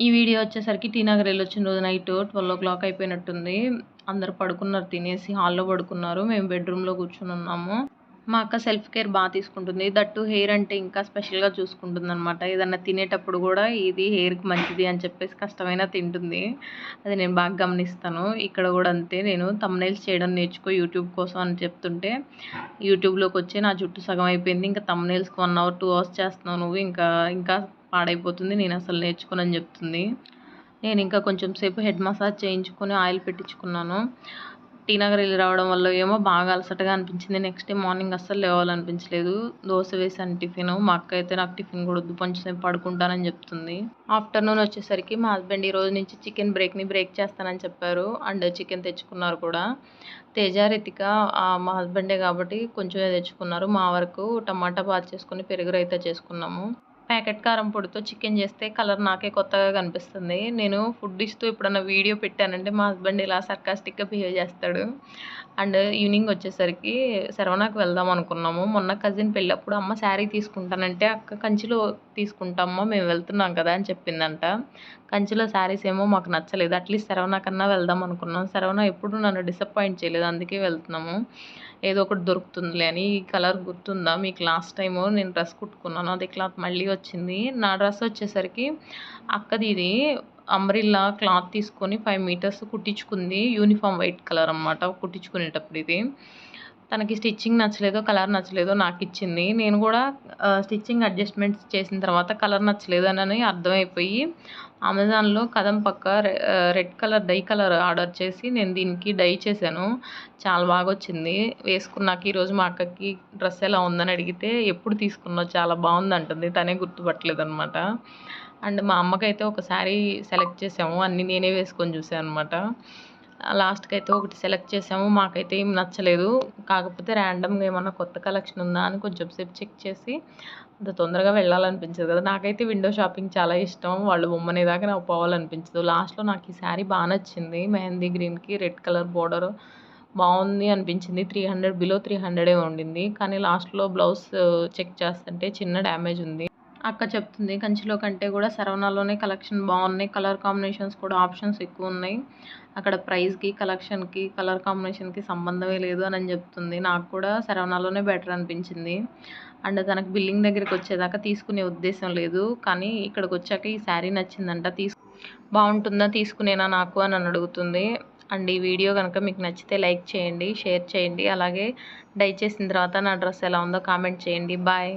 ఈ వీడియో వచ్చేసరికి టీ నగర్ వెళ్ళొచ్చిన రోజు నైట్ ట్వెల్వ్ ఓ క్లాక్ అయిపోయినట్టుంది. అందరు పడుకున్నారు తినేసి హాల్లో పడుకున్నారు. మేము బెడ్రూమ్లో కూర్చుని ఉన్నాము. మా అక్క సెల్ఫ్ కేర్ బాగా తీసుకుంటుంది. దట్టు హెయిర్ అంటే ఇంకా స్పెషల్గా చూసుకుంటుంది అనమాట ఏదన్నా తినేటప్పుడు కూడా ఇది హెయిర్కి మంచిది అని చెప్పేసి కష్టమైనా తింటుంది. అది నేను బాగా గమనిస్తాను. ఇక్కడ కూడా అంతే. నేను తమ్నైల్స్ చేయడం నేర్చుకో యూట్యూబ్ కోసం అని చెప్తుంటే యూట్యూబ్లోకి వచ్చి నా జుట్టు సగం అయిపోయింది. ఇంకా తమ్నైల్స్కి వన్ అవర్ టూ అవర్స్ చేస్తున్నావు నువ్వు. ఇంకా ఇంకా పాడైపోతుంది. నేను అసలు నేర్చుకోనని చెప్తుంది. నేను ఇంకా కొంచెం సేపు హెడ్ మసాజ్ చేయించుకొని ఆయిల్ పెట్టించుకున్నాను. టీనగర్ వెళ్ళి రావడం వల్ల ఏమో బాగా అలసటగా అనిపించింది. నెక్స్ట్ డే మార్నింగ్ అస్సలు లేవాలనిపించలేదు. దోశ వేసాను టిఫిన్. మా అక్క అయితే నాకు టిఫిన్ కూడా వద్దు కొంచెం సేపు పడుకుంటానని చెప్తుంది. ఆఫ్టర్నూన్ వచ్చేసరికి మా హస్బెండ్ ఈ రోజు నుంచి చికెన్ బ్రేక్ని బ్రేక్ చేస్తానని చెప్పారు. అండ్ చికెన్ తెచ్చుకున్నారు కూడా. తేజారితిక మా హస్బెండే కాబట్టి కొంచెం తెచ్చుకున్నారు. మా వరకు టమాటా బాత్ చేసుకుని పెరుగు రైతా చేసుకున్నాము. ప్యాకెట్ కారం పొడితో చికెన్ చేస్తే కలర్ నాకే కొత్తగా కనిపిస్తుంది. నేను ఫుడ్ ఇస్తూ ఎప్పుడన్నా వీడియో పెట్టానంటే మా హస్బెండ్ ఇలా సర్కాస్టిక్గా బిహేవ్ చేస్తాడు. అండ్ ఈవినింగ్ వచ్చేసరికి శరవణకు వెళ్దాం అనుకున్నాము. మొన్న కజిన్ పెళ్ళప్పుడు అమ్మ శారీ తీసుకుంటానంటే అక్క కంచిలో తీసుకుంటామో మేము వెళ్తున్నాం కదా అని చెప్పిందంట. కంచిలో శారీస్ ఏమో మాకు నచ్చలేదు. అట్లీస్ట్ శరవణ కన్నా వెళ్దాం అనుకున్నాం. శరవణ ఎప్పుడు నన్ను డిసప్పాయింట్ చేయలేదు. అందుకే వెళ్తున్నాము. ఏదో ఒకటి దొరుకుతుందిలే అని ఈ కలర్ గుర్తుందా? మీకు లాస్ట్ టైము నేను డ్రెస్ కుట్టుకున్నాను. అది క్లాత్ మళ్ళీ వచ్చింది. నా డ్రెస్ వచ్చేసరికి అక్కది ఇది అంబ్రిల్లా క్లాత్ తీసుకొని ఫైవ్ మీటర్స్ కుట్టించుకుంది. యూనిఫామ్ వైట్ కలర్ అనమాట కుట్టించుకునేటప్పుడు ఇది. తనకి స్టిచ్చింగ్ నచ్చలేదో కలర్ నచ్చలేదో నాకు ఇచ్చింది. నేను కూడా స్టిచ్చింగ్ అడ్జస్ట్మెంట్స్ చేసిన తర్వాత కలర్ నచ్చలేదు అని అర్థమైపోయి అమెజాన్లో కదం పక్క red colour dye colour order చేసి నేను దీనికి డై చేశాను. చాలా బాగా వచ్చింది వేసుకున్నాక ఈరోజు మా అక్కకి డ్రెస్ ఎలా ఉందని అడిగితే ఎప్పుడు తీసుకున్నావు? చాలా బాగుంది అంటుంది. తనే గుర్తుపట్టలేదు అనమాట అండ్ మా అమ్మకైతే ఒక శారీ సెలెక్ట్ చేసాము. అన్నీ నేనే వేసుకొని చూసాను అనమాట లాస్ట్కి అయితే ఒకటి సెలెక్ట్ చేసాము. మాకైతే ఏం నచ్చలేదు. కాకపోతే ర్యాండమ్గా ఏమన్నా కొత్త కలెక్షన్ ఉందా అని కొంచెం సేపు చెక్ చేసి అంత తొందరగా వెళ్ళాలనిపించదు కదా. నాకైతే విండో షాపింగ్ చాలా ఇష్టం. వాళ్ళు బొమ్మనే దాకా నాకు పోవాలనిపించదు. లాస్ట్లో నాకు ఈ శారీ బాగా నచ్చింది. మెహందీ గ్రీన్కి రెడ్ కలర్ బోర్డర్ బాగుంది అనిపించింది. త్రీ హండ్రెడ్ బిలో త్రీ హండ్రెడే ఉండింది. కానీ లాస్ట్లో బ్లౌజ్ చెక్ చేస్తుంటే చిన్న డ్యామేజ్ ఉంది. అక్క చెప్తుంది కంచిలో కంటే కూడా శరవణాలోనే కలెక్షన్ బాగున్నాయి. కలర్ కాంబినేషన్స్ కూడా ఆప్షన్స్ ఎక్కువ ఉన్నాయి. అక్కడ ప్రైస్కి కలెక్షన్కి కలర్ కాంబినేషన్కి సంబంధమే లేదు అని చెప్తుంది. నాకు కూడా శరవణాలోనే బెటర్ అనిపించింది. అండ్ తనకు బిల్లింగ్ దగ్గరికి వచ్చేదాకా తీసుకునే ఉద్దేశం లేదు. కానీ ఇక్కడికి వచ్చాక ఈ శారీ నచ్చిందంట తీసు బాగుంటుందా తీసుకునేనా నాకు అని అడుగుతుంది. అండ్ ఈ వీడియో కనుక మీకు నచ్చితే లైక్ చేయండి షేర్ చేయండి. అలాగే డై చేసిన తర్వాత నా డ్రెస్ ఎలా ఉందో కామెంట్ చేయండి. బాయ్.